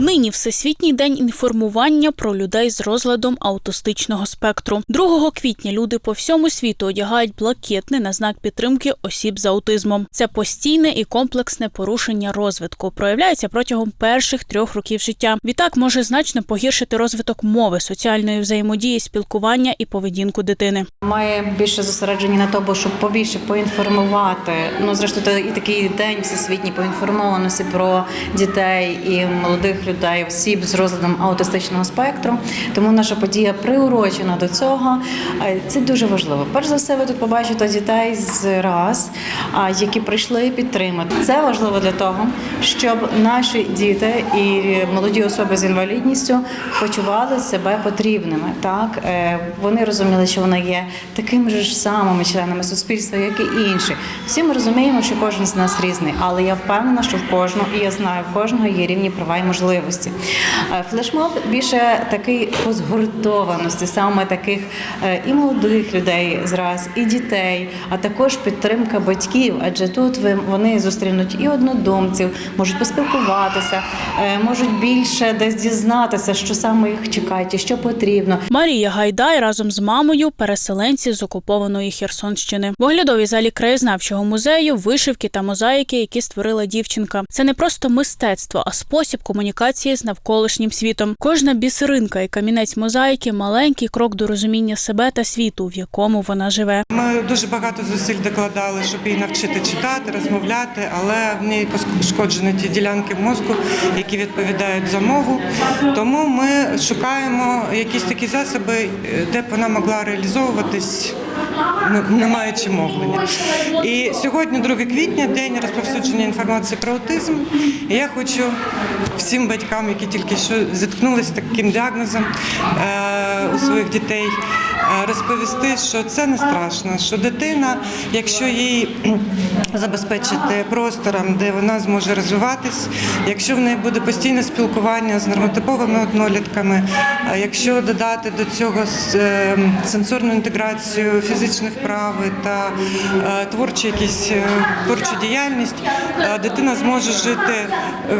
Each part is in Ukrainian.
Нині Всесвітній день інформування про людей з розладом аутистичного спектру. 2 квітня люди по всьому світу одягають блакитне на знак підтримки осіб з аутизмом. Це постійне і комплексне порушення розвитку. Проявляється протягом перших трьох років життя. Відтак може значно погіршити розвиток мови, соціальної взаємодії, спілкування і поведінку дитини. Ми більше зосереджені на тому, щоб побільше поінформувати. Ну, зрештою, і такий день всесвітній поінформованості про дітей і молодих людей, осіб з розладом аутистичного спектру. Тому наша подія приурочена до цього. Це дуже важливо. Перш за все, ви тут побачите дітей з раз, а, які прийшли підтримати. Це важливо для того, щоб наші діти і молоді особи з інвалідністю почували себе потрібними. Так Е, вони розуміли, що вони є такими ж самими членами суспільства, як і інші. Всі ми розуміємо, що кожен з нас різний, але я впевнена, що в кожного, і я знаю, в кожного є рівні права і можливості. Е, Флешмоб більше такий по згуртованості, саме таких е, і молодих людей зраз, і дітей, а також підтримка батьків. Адже тут вони зустрінуть і однодумців, можуть поспілкуватися, е, можуть більше десь дізнатися, що саме їх чекає, і що потрібно. Марія Гайдай разом з мамою переселенці з окупованої Херсонщини. В оглядовій залі краєзнавчого музею вишивки та мозаїки, які створила дівчинка. Це не просто мистецтво, а спосіб комунікації з навколишнім світом. Кожна бісеринка і камінець мозаїки маленький крок до розуміння себе та світу, в якому вона живе. Ми дуже багато зусиль докладали, щоб її навчити читати, розмовляти, але в неї пошкоджені ті ділянки мозку, які відповідають за мову. Тому ми шукаємо якісь такі засоби, де б вона могла реалізовуватись. Не- Не маючи мовлення. І сьогодні, 2 квітня, день розповсюдження інформації про аутизм. І я хочу всім батькам, які тільки що зіткнулися з таким діагнозом е, у своїх дітей, розповісти, що це не страшно, що дитина, якщо їй забезпечити простором, де вона зможе розвиватись, якщо в неї буде постійне спілкування з нормотиповими однолітками, якщо додати до цього е, сенсорну інтеграцію, фізичні вправи та е, творчі якісь е, творчу діяльність, е, дитина зможе жити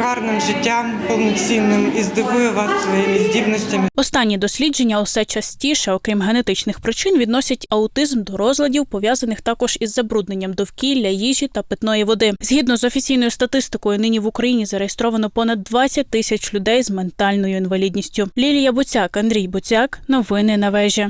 гарним життям, повноцінним і здивує вас своїми здібностями. Останні дослідження усе частіше, окрім генетичних причин, відносять аутизм до розладів, пов'язаних також із забрудненням довкілля, їжі та питної води. Згідно з офіційною статистикою, нині в Україні зареєстровано понад 20 тисяч людей з ментальною інвалідністю. Лілія Буцяк, Андрій Буцяк. Новини на вежі.